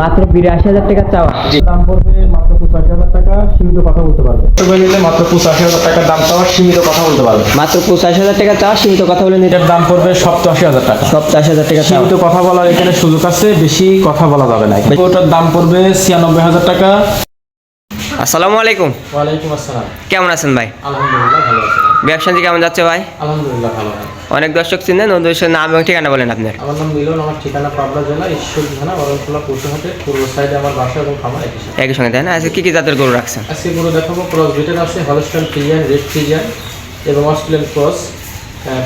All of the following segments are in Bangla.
মাত্র বিরাশি হাজার টাকা। চাওয়া। দাম পড়বে মাত্র পঁচাশি হাজার টাকা সীমিত কথা বলতে পারবে। নিলে মাত্র পঁচাশি হাজার টাকা দাম চাওয়া সীমিত কথা বলতে পারবে। মাত্র পঁচাশি হাজার টাকা চাওয়া সীমিত কথা বলে এটার দাম পড়বে সপ্তাশি হাজার টাকা। সপ্তাশি হাজার টাকা সীমিত কথা বলার এখানে সুযোগ আছে বেশি কথা বলা যাবে না। ওটার দাম পড়বে ছিয়ানব্বই হাজার টাকা। আসসালামু আলাইকুম। ওয়ালাইকুম আসসালাম। কেমন আছেন ভাই? আলহামদুলিল্লাহ ভালো আছেন ব্যবসা কেমন যাচ্ছে ভাই? আলহামদুলিল্লাহ ভালো অনেক দর্শক চিনেন দর্শকের নাম এবং ঠিকানা বলেন আপনার। আমার নাম মিলন আমার ঠিকানা পাবনা জেলা ঈশ্বর থানা বরণখোলা পশুহাটে পূর্ব সাইডে আমার বাসা এবং খামার একই সঙ্গে তাই না? আজকে কী কী জাতের গরু রাখছেন? আজকে গরু দেখাবো ক্রস বিটের আছে হলস্টাইন ফ্রিজিয়ান রেড ফ্রিজিয়ান এবং অস্ট্রেলিয়ান ক্রস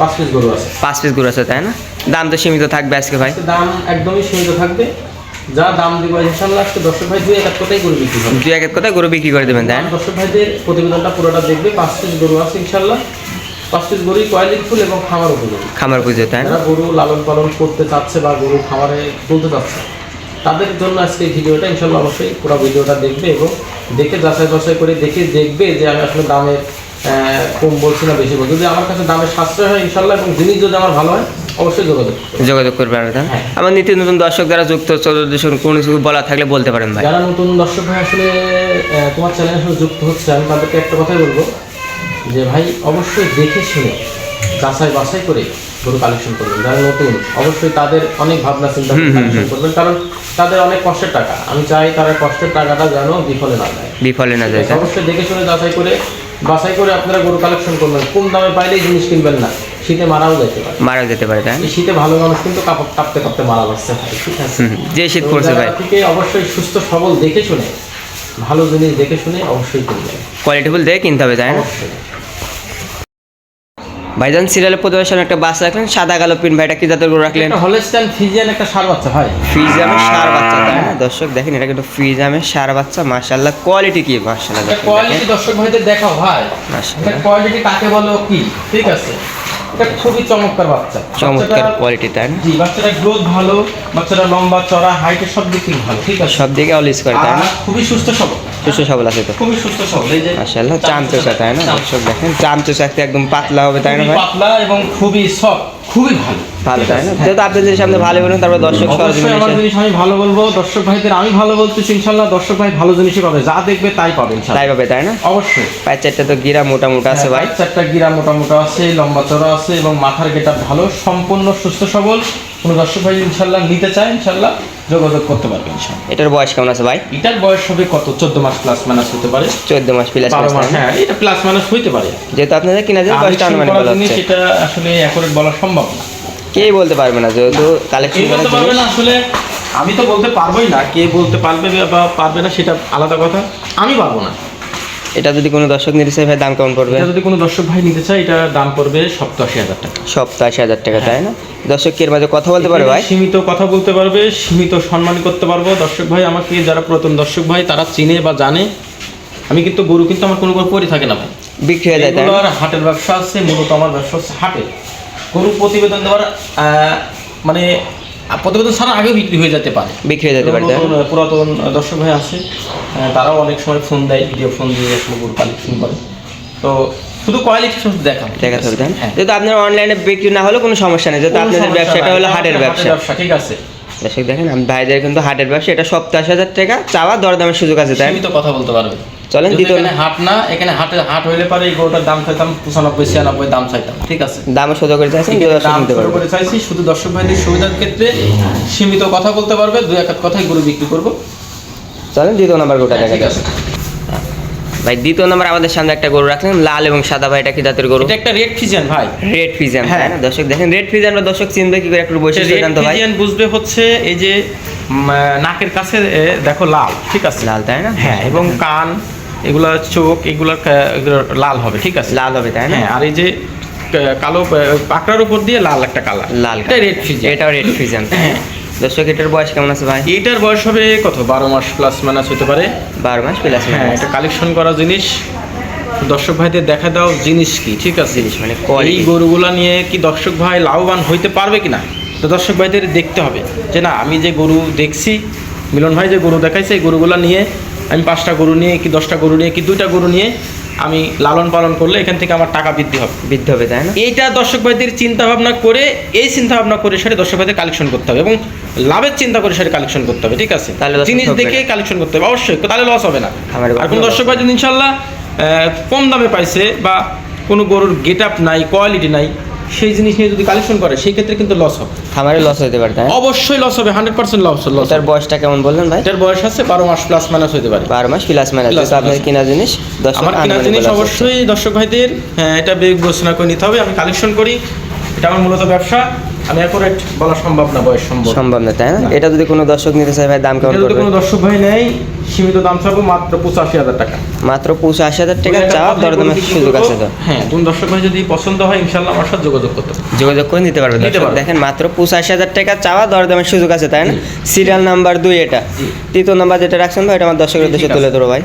পাঁচ পিস গরু আছে। পাঁচ পিস গরু আছে তাই না? দাম তো সীমিত থাকবে আজকে ভাই। দাম একদমই সীমিত থাকবে। যা দাম দিব ইনশাল্লাহ আজকে দর্শক ভাই দুই এক কথাই গরু বিক্রি হবে। দুই এক কথায় গরু বিক্রি করে দেবেন তাই দর্শক ভাইদের প্রতিবেদনটা পুরোটা দেখবে পাঁচ পিস গরু আছে ইনশাল্লাহ পাঁচ গরুই কোয়ালিটি ফুল এবং খামার উপযোগী খামার পুজো তাই যারা গরু লালন পালন করতে চাচ্ছে বা গরু খামারে তুলতে চাচ্ছে তাদের জন্য আজকে ভিডিওটা ইনশাল্লাহ অবশ্যই পুরো ভিডিওটা দেখবে এবং দেখে যাচাই বাছাই করে দেখে দেখবে যে আমি আসলে দামের কম বলছি না বেশি বলছি যদি আমার কাছে দামের সাশ্রয় হয় ইনশাল্লাহ এবং জিনিস যদি আমার ভালো হয় অবশ্যই যোগাযোগ করবে। যোগাযোগ করবে আর তাই না? হ্যাঁ। আমার নিত্য নতুন দর্শক যারা যুক্ত চতুর্দশ কোনো কিছু বলা থাকলে বলতে পারেন ভাই যারা নতুন দর্শক ভাই আসলে তোমার চ্যানেলের সাথে যুক্ত হচ্ছে আমি তাদেরকে একটা কথাই বলব যে ভাই অবশ্যই দেখে শুনে যাচাই বাছাই করে গরু কালেকশন করবেন। যারা নতুন অবশ্যই তাদের অনেক ভাবনা চিন্তা কালেকশন করবেন। কারণ তাদের অনেক কষ্টের টাকা। আমি চাই তারা কষ্টের টাকাটা যেন বিফলে না যায়। বিফলে না যায় অবশ্যই দেখে শুনে যাচাই করে বাছাই করে আপনারা গরু কালেকশন করবেন। কম দামে পাইলেই জিনিস কিনবেন না। শীতে মারাও যেতে পারে। মারা যেতে পারে তাই শীতে ভালো মানুষ কিন্তু কাপড় কাঁপতে কাঁপতে মারা যাচ্ছে ভাই ঠিক আছে? হুম, হুম। যে শীত পড়ছে ভাই। থেকে অবশ্যই সুস্থ সবল দেখে শুনে ভালো জিনিস দেখে শুনে অবশ্যই কিনবেন। কোয়ালিটিফুল দেখে কিনতে হবে তাই না? ভাইজান সিরিয়ালের প্রদর্শন একটা বাস রাখলেন সাদা কালো পিন ভাইটা কি জাতের গরু রাখলেন? একটা হলস্টাইন ফিজিয়ান একটা সার বাচ্চা ভাই। ফিজিয়ামের সার বাচ্চা তাই না? দর্শক দেখেন এটা কিন্তু ফিজিয়ামের সার বাচ্চা মাশাআল্লাহ কোয়ালিটি কি মাশাআল্লাহ কোয়ালিটি দর্শক ভাইদের দেখাও ভাই। মাশাআল্লাহ। কোয়ালিটি কাকে বলো কি ঠিক আছে? এটা খুবই চমৎকার বাচ্চা। চমৎকার কোয়ালিটি তাই না? জি বাচ্চাটা গ্রোথ ভালো বাচ্চাটা লম্বা চড়া হাইটের সব দিক থেকে ভালো ঠিক আছে? সব দিকে অল করে তাই না? খুবই সুস্থ সবল। সুস্থ সবল আছে তো? খুবই সুস্থ সবল এই যে মাশাল্লাহ চামচোচা তাই না? সব দেখেন চামচোচা একটা একদম পাতলা হবে তাই না ভাই? পাতলা এবং খুবই সফট খুবই ভালো। ভালো তাই না? যেহেতু আপনি যদি সামনে ভালো বলুন তারপর দর্শক অবশ্যই আমার জিনিস আমি ভালো বলব। দর্শক ভাইদের আমি ভালো বলতেছি ইনশাল্লাহ দর্শক ভাই ভালো জিনিসই পাবে। যা দেখবে তাই পাবে তাই পাবে তাই না? অবশ্যই। পায়ের চারটা তো গিরা মোটা মোটা আছে ভাই। হ্যাঁ, চারটা গিরা মোটা মোটা আছে লম্বা চড়া আছে এবং মাথার গেটা ভালো সম্পূর্ণ সুস্থ সবল। কোনো দর্শক ভাই ইনশাল্লাহ নিতে চায় ইনশাল্লাহ। যোগাযোগ করতে পারবেন এটার বয়স কেমন আছে ভাই? এটার বয়স হবে কত? চোদ্দ মাস প্লাস মাইনাস হতে পারে। চোদ্দ মাস প্লাস বারো মাস হ্যাঁ এটা প্লাস মাইনাস হইতে পারে। যেহেতু আপনাদের কিনা যায় বয়সটা আনুমানিক বলা হচ্ছে। এটা আসলে অ্যাকুরেট বলা সম্ভব না। কে বলতে পারবে না যেহেতু কালেকশন বলতে পারবে না আসলে আমি তো বলতে পারবোই না কে বলতে পারবে বা পারবে না সেটা আলাদা কথা। আমি পারব না। এটা যদি কোনো দর্শক নিতে চাই ভাই দাম কেমন পড়বে? এটা যদি কোনো দর্শক ভাই নিতে চায় এটা দাম পড়বে সপ্তাশি হাজার টাকা। সপ্তাহ হাজার টাকা তাই না? দর্শক এর মাঝে কথা বলতে পারবে ভাই? সীমিত কথা বলতে পারবে সীমিত সম্মান করতে পারব। দর্শক ভাই আমাকে যারা পুরাতন দর্শক ভাই তারা চিনে বা জানে। আমি কিন্তু গরু কিন্তু আমার কোনো গরু পরে থাকে না ভাই। বিক্রি হয়ে যায় এগুলোর হাটের ব্যবসা আছে মূলত আমার ব্যবসা হচ্ছে হাটে। গরু প্রতিবেদন দেওয়ার মানে প্রতিবেদন ছাড়া আগেও বিক্রি হয়ে যেতে পারে। বিক্রি হয়ে যেতে পারে পুরাতন দর্শক ভাই আছে তারাও অনেক সময় ফোন দেয় ভিডিও ফোন দিয়ে আসলে গরু কালেকশন করে। তো শুধু কোয়ালিটি শুধু দেখা দেখাতে হবে তাই হ্যাঁ। যেহেতু আপনার অনলাইনে বিক্রি না হলে কোনো সমস্যা নেই যেহেতু আপনাদের ব্যবসাটা হলো হাটের ব্যবসা। ব্যবসা ঠিক আছে। দর্শক দেখেন আমি ভাইদের কিন্তু হাটের ব্যবসা এটা সপ্তাহ হাজার টাকা চাওয়া দরদামের সুযোগ আছে তাই না? সীমিত কথা বলতে পারবে। চলেন দ্বিতীয় এখানে হাট না এখানে হাটে হাট হইলে পারে এই গরুটার দাম চাইতাম পঁচানব্বই ছিয়ানব্বই দাম চাইতাম ঠিক আছে? দামও সোজা করে চাইছি দাম নিতে করে চাইছি শুধু দর্শক ভাইদের সুবিধার ক্ষেত্রে সীমিত কথা বলতে পারবে দুই এক কথাই গরু বিক্রি করব। চলেন দ্বিতীয় নাম্বার গোটা হ্যাঁ, দেখা আছে। ভাই দ্বিতীয় নাম্বার আমাদের সামনে একটা গরু রাখলেন লাল এবং সাদা ভাই এটা কি জাতের গরু? এটা একটা রেড ফিজিয়ান ভাই। রেড ফিজান হ্যাঁ। দর্শক দেখেন রেড ফিজান বা দর্শক চিনবে কি করে একটু বৈশিষ্ট্য জানতো ভাই। ফিজিয়ান বুঝবে হচ্ছে এই যে নাকের কাছে দেখো লাল ঠিক আছে? লাল তাই না? হ্যাঁ এবং কান এগুলা চোখ এগুলা লাল হবে ঠিক আছে? লাল হবে তাই না? হ্যাঁ আর এই যে কালো পাকড়ার উপর দিয়ে লাল একটা কালার। লাল এটা রেড ফিজিয়ান এটাও রেড ফিজান হ্যাঁ। দর্শক এটার বয়স কেমন আছে ভাই? এটার বয়স হবে কত? বারো মাস প্লাস মাইনাস হতে পারে। বারো মাস প্লাস হ্যাঁ এটা কালেকশন করা জিনিস। দর্শক ভাইদের দেখা দাও জিনিস কি ঠিক আছে? জিনিস মানে এই। গরুগুলা নিয়ে কি দর্শক ভাই লাভবান হইতে পারবে কিনা? তো দর্শক ভাইদের দেখতে হবে যে না আমি যে গরু দেখছি মিলন ভাই যে গরু দেখাইছে এই গরুগুলা নিয়ে আমি পাঁচটা গরু নিয়ে কি দশটা গরু নিয়ে কি দুইটা গরু নিয়ে আমি লালন পালন করলে এখান থেকে আমার টাকা বৃদ্ধি হবে। বৃদ্ধি হবে তাই না? এইটা দর্শক ভাইদের চিন্তা ভাবনা করে এই চিন্তা ভাবনা করে সেটা দর্শক ভাইদের কালেকশন করতে হবে এবং লাভের চিন্তা করে সেটা কালেকশন করতে হবে ঠিক আছে? তাহলে জিনিস দেখে কালেকশন করতে হবে অবশ্যই তাহলে লস হবে না। আর কোনো দর্শক ভাই যদি ইনশাল্লাহ কম দামে পাইছে বা কোনো গরুর গেট আপ নাই কোয়ালিটি নাই সেই জিনিস নিয়ে যদি কালেকশন করে সেই ক্ষেত্রে কিন্তু লস হবে। খামারে লস হতে পারে তাই অবশ্যই লস হবে হান্ড্রেড পার্সেন্ট লস লস তার বয়সটা কেমন বললেন ভাই? এটার বয়স আছে বারো মাস প্লাস মাইনাস হতে পারে। বারো মাস প্লাস মাইনাস তো আপনার কিনা জিনিস? আমার কিনা জিনিস অবশ্যই দর্শক ভাইদের হ্যাঁ এটা ঘোষণা করে নিতে হবে। আমি কালেকশন করি এটা আমার মূলত ব্যবসা। আমি অ্যাকোরেট বলা সম্ভব না বয়স সম্ভব। সম্ভব না তাই না। এটা যদি কোনো দর্শক নিতে চায় ভাই দাম কেমন পড়বে? কোনো দর্শক ভাই নেয় সীমিত দাম চাবো মাত্র পঁচাশি হাজার টাকা। মাত্র পঁচাশি হাজার টাকা তুমি চাওয়া দরদামের সুযোগ আছে তো? হ্যাঁ তুমি দর্শক ভাই যদি পছন্দ হয় ইনশাল্লাহ আমার সাথে যোগাযোগ করতে যোগাযোগ করে নিতে পারবে। দেখেন মাত্র পঁচাশি হাজার টাকা চাওয়া দরদামের সুযোগ আছে তাই না? সিরিয়াল নাম্বার দুই এটা। তৃতীয় নাম্বার যেটা রাখছেন ভাই এটা আমার দর্শকের উদ্দেশ্যে তুলে। ধরো ভাই।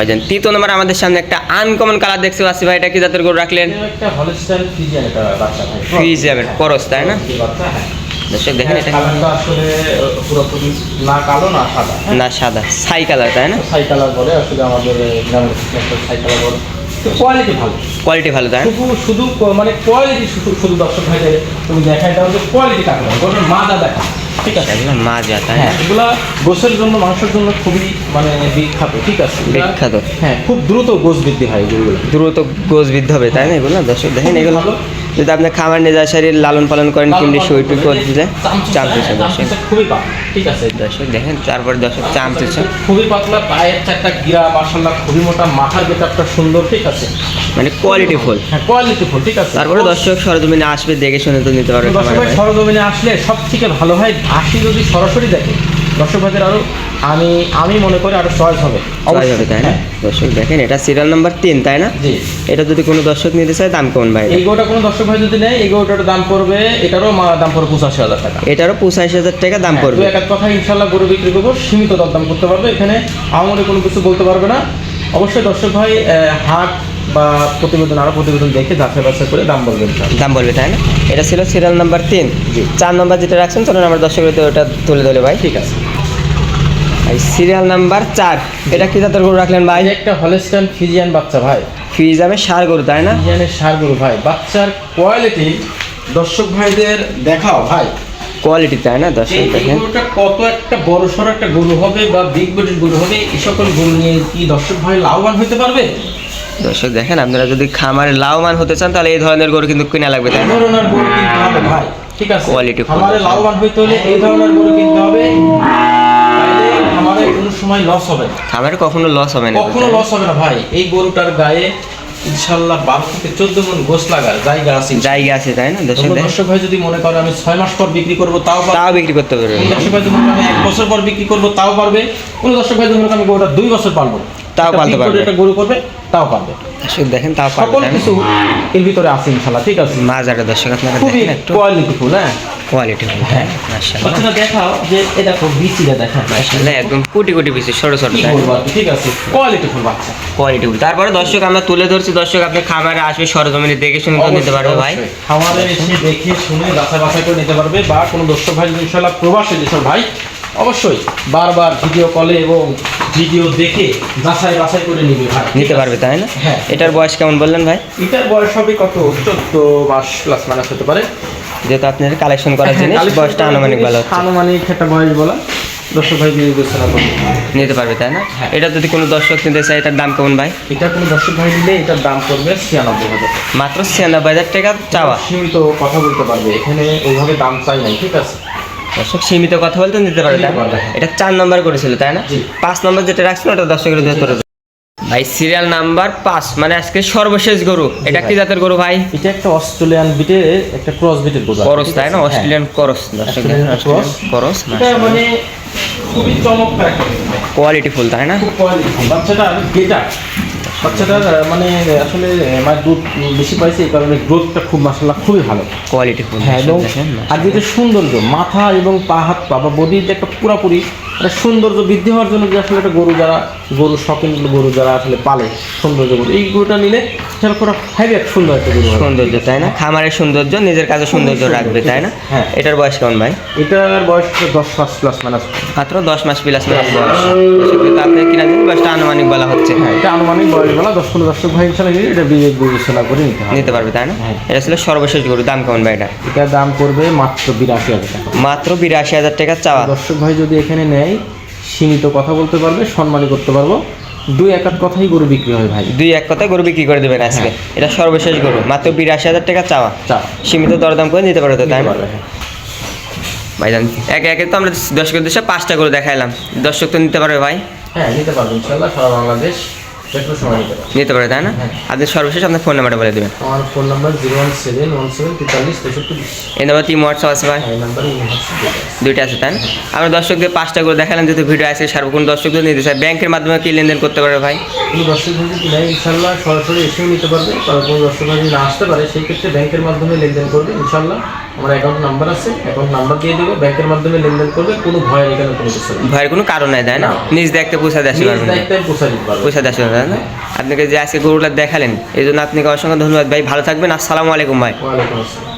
ভাইজান তৃতীয় নাম্বার আমাদের সামনে একটা আনকমন কালার দেখতে পাচ্ছি ভাই এটা কি জাতের গরু রাখলেন? করস, তাই না? হ্যাঁ। দর্শক দেখেন এটা আসলে পুরোপুরি না কালো না সাদা হ্যাঁ। না সাদা ছাই কালার তাই না? ছাই কালার বলে আসলে আমাদের গ্রামের ছাই কালার বলে। কোয়ালিটি ভালো। কোয়ালিটি ভালো তাই শুধু শুধু মানে কোয়ালিটি শুধু শুধু দর্শক ভাইদের তুমি দেখা এটা হচ্ছে কোয়ালিটি কাকে বলে। গোটার দেখা। ঠিক আছে। এগুলো মাজা তাই হ্যাঁ এগুলা গোসের জন্য মাংসের জন্য খুবই মানে বিখ্যাত ঠিক আছে? বিখ্যাত। হ্যাঁ খুব দ্রুত গোস বৃদ্ধি হয় এগুলো। দ্রুত গোস বৃদ্ধি হবে তাই না এগুলো? দর্শক দেখেন এগুলো। যদি আপনি খামার নিজা শরীর লালন পালন করেন কিংবা শুই টুই করে দিলে চামচুচা খুবই ঠিক আছে। দর্শক দেখেন তারপর দর্শক চামচুচা খুবই পাতলা পায়ের চারটা গিরা মাসাল্লাহ খুবই মোটা মাথার গেটারটা সুন্দর ঠিক আছে। মানে কোয়ালিটি ফুল হ্যাঁ কোয়ালিটি ফুল ঠিক আছে। তারপরে দর্শক সরজমিনে আসবে দেখে শুনে তো নিতে পারবে। সরজমিনে আসলে সব থেকে ভালো হয় আসি যদি সরাসরি দেখে দর্শক ভাইদের আরও আমি আমি মনে করি আরও চয়েস হবে। চয়েস হবে তাই না? হ্যাঁ। দর্শক দেখেন এটা সিরিয়াল নাম্বার তিন তাই না? জি। এটা যদি কোনো দর্শক নিতে চায় দাম কেমন ভাই এই গোটা কোনো দর্শক ভাই যদি নেয় এই গোটার দাম পড়বে এটারও দাম পড়বে পঁচাশি হাজার টাকা। এটারও পঁচাশি হাজার টাকা দাম হ্যাঁ, পড়বে। এক কথা ইনশাল্লাহ গরু বিক্রি করব সীমিত দরদাম করতে পারবে। এখানে আমাদের কোনো কিছু বলতে পারবে না। অবশ্যই দর্শক ভাই হাট বা প্রতিবেদন আরও প্রতিবেদন দেখে যাচাই বাছাই করে দাম বলবেন ইনশাল্লাহ। দাম বলবে তাই না? এটা ছিল সিরিয়াল নাম্বার তিন। জি। চার নাম্বার যেটা রাখছেন চলুন আমার দর্শকের তো ওটা তুলে ধরে ভাই। ঠিক আছে। সিরিয়াল নাম্বার চার। এটা কি জাতের গরু রাখলেন ভাই? একটা হলেস্টান ফিজিয়ান বাচ্চা ভাই। ফিজামে সার গরু তাই না? ফিজিয়ানের সার গরু ভাই। বাচ্চার কোয়ালিটি দর্শক ভাইদের দেখাও ভাই। কোয়ালিটি তাই না? দর্শক দেখেন। কত একটা বড় সড়ো একটা গরু হবে বা বিগ বডির গরু হবে এই সকল গরু নিয়ে কি দর্শক ভাই লাভবান হতে পারবে? দর্শক দেখেন আপনারা যদি খামারে লাভবান হতে চান তাহলে এই ধরনের গরু কিন্তু কিনা লাগবে তাই ধরনের গরু কিনতে হবে ভাই ঠিক আছে? কোয়ালিটি আমাদের লাভবান হইতে হলে এই ধরনের গরু কিনতে হবে। সময় লস হবে না। খামারে কখনো লস হবে না কখনো লস হবে না ভাই। এই গরুটার গায়ে ইনশাল্লাহ বারো থেকে চোদ্দ মন গোস লাগার জায়গা আছে জায়গা আছে তাই না? দর্শক দর্শক ভাই যদি মনে করে আমি ছয় মাস পর বিক্রি করব তাও তাও বিক্রি করতে পারবে। দর্শক ভাই যদি আমি এক বছর পর বিক্রি করব তাও পারবে। কোনো দর্শক ভাই যদি আমি গরুটা দুই বছর পারব তাও পালতে পারবে। একটা গরু করবে তাও পারবে। দেখেন তাও পারবে সকল কিছু এর ভিতরে আছে ইনশাল্লাহ ঠিক আছে? মাজাটা দর্শক আপনারা খুবই দেখেন একটু। কোয়ালিটি ফুল হ্যাঁ? কোয়ালিটি হ্যাঁ। মাশাআল্লাহ। বাচ্চাটা দেখাও যে এটা খুব বিচিটা দেখা মাশাআল্লাহ। একদম কোটি কোটি পিসে ছোট ছোট ঠিক আছে কোয়ালিটি ফুল বাচ্চা। কোয়ালিটি তারপরে দর্শক আমরা তুলে ধরছি। দর্শক আপনি খামারে আসবে সরজমিনে দেখে শুনে নিতে পারবে ভাই। খামারে এসে দেখে শুনে যাচাই বাছাই করে নিতে পারবে। বা কোনো দর্শক ভাই যদি ইনশাল্লাহ প্রবাসী যেসব ভাই অবশ্যই বারবার ভিডিও কলে এবং ভিডিও দেখে যাচাই বাছাই করে নিবে ভাই। নিতে পারবে তাই না? হ্যাঁ। এটার বয়স কেমন বললেন ভাই? এটার বয়স হবে কত? চোদ্দ মাস প্লাস মাইনাস হতে পারে। যেহেতু আপনার কালেকশন করার জিনিস হ্যাঁ, বয়সটা আনুমানিক ভালো হচ্ছে। আনুমানিক একটা বয়স বলা দর্শক ভাই বিবেচনা করবে নিতে পারবে তাই না? হ্যাঁ। এটা যদি কোনো দর্শক নিতে চায় এটার দাম কেমন ভাই? এটা কোনো দর্শক ভাই নিলে এটার দাম পড়বে ছিয়ানব্বই হাজার। মাত্র ছিয়ানব্বই হাজার টাকা চাওয়া। সীমিত কথা বলতে পারবে এখানে ওইভাবে দাম চাই নাই ঠিক আছে? দর্শক সীমিত কথা বলতে নিতে পারবে হ্যাঁ। এটা চার নম্বর করেছিল তাই না? পাঁচ নম্বর যেটা রাখছিল ওটা দর্শকের ভাই সিরিয়াল নাম্বার পাঁচ মানে আজকে সর্বশেষ গরু। এটা কি জাতের গরু ভাই? এটা একটা অস্ট্রেলিয়ান বিটের একটা ক্রস বিটের গরু করস তাই না? অস্ট্রেলিয়ান করস Australian অস্ট্রেলিয়ান cross। করস মানে খুবই চমৎকার। কোয়ালিটি ফুল তাই না? খুব কোয়ালিটি বাচ্চাটার গেটা বাচ্চাটার মানে আসলে আহ, মায়ের দুধ বেশি পাইছে এই কারণে গ্রোথটা খুব মাসাল্লাহ খুবই ভালো। কোয়ালিটি ফুল হ্যাঁ এবং আর যেটা সৌন্দর্য মাথা এবং পা হাত পা বা বডির যে একটা পুরাপুরি একটা সৌন্দর্য বৃদ্ধি হওয়ার জন্য যে আসলে একটা গরু যারা গরু শখিন গরু যারা আসলে পালে সৌন্দর্য গরু এই গরুটা নিলে করা হেভি এক সুন্দর একটা গরু সৌন্দর্য তাই না? খামারের সৌন্দর্য নিজের কাছে সৌন্দর্য রাখবে তাই না? হ্যাঁ। এটার বয়স কেমন ভাই? এটার বয়স দশ মাস প্লাস মাইনাস মাত্র দশ মাস প্লাস মাস। বয়স আপনি কিনা দিন? বয়সটা আনুমানিক বলা হচ্ছে। হ্যাঁ এটা আনুমানিক বয়স বেলা দশ পনেরো দর্শক ভাই ইনশাল্লাহ এটা বিবেক বিবেচনা করে নিতে হবে। নিতে পারবে তাই না? হ্যাঁ। এটা ছিল সর্বশেষ গরু দাম কেমন ভাই এটা? এটার দাম করবে মাত্র বিরাশি হাজার টাকা। মাত্র বিরাশি হাজার টাকা চাওয়া। দর্শক ভাই যদি এখানে নেয় সীমিত কথা বলতে পারবে সম্মানই করতে পারব। দুই এক কথাই গরু বিক্রি হয় ভাই। দুই এক কথায় গরু বিক্রি করে দেবেন আজকে। হ্যাঁ। এটা সর্বশেষ গরু মাত্র বিরাশি হাজার টাকা চাওয়া। চা। সীমিত দরদাম করে নিতে পারবে তো তাই হ্যাঁ। ভাইজান একে একে তো আমরা দর্শকের দেশে পাঁচটা গরু দেখাইলাম। দর্শক তো নিতে পারবে ভাই। হ্যাঁ নিতে পারবে ইনশাল্লাহ সারা বাংলাদেশ। নিতে পারে। তাই না? হ্যাঁ। আপনি সর্বশেষ আপনার ফোন নাম্বারটা বলে দেবেন। আমার phone number zero one seven one seven তেতাল্লিশ তেষট্টি এই নাম্বার তিন হোয়াটসঅ্যাপ আছে ভাই? নাম্বারে দুইটা আছে। তাই না? আমরা দর্শকদের পাঁচটা করে দেখালাম যেহেতু ভিডিও আছে সার্বক্ষণ দর্শকদের নিতে চাই ব্যাংকের মাধ্যমে কি লেনদেন করতে পারে ভাই? কোনো দর্শক যদি নেয় ইনশাল্লাহ সরাসরি এসেও নিতে পারবে। কোনো দর্শক যদি না আসতে পারে সেই ক্ষেত্রে ব্যাংকের মাধ্যমে লেনদেন করবে ইনশাল্লাহ। আমার অ্যাকাউন্ট নাম্বার আছে অ্যাকাউন্ট নাম্বার দিয়ে দেবে ব্যাংকের মাধ্যমে লেনদেন করবে কোনো ভয়ের এখানে কোনো কিছু নেই। ভয়ের কোনো কারণ নাই তাই না। নিজ দেখতে পয়সা দেশে নিজ পোষা দিতে পারবে পয়সা দেশে না? আপনাকে যে আজকে গরুটা দেখালেন এই জন্য আপনাকে অসংখ্য ধন্যবাদ। ভাই ভালো থাকবেন। আসসালামু আলাইকুম ভাই। ওয়ালাইকুম আসসালাম।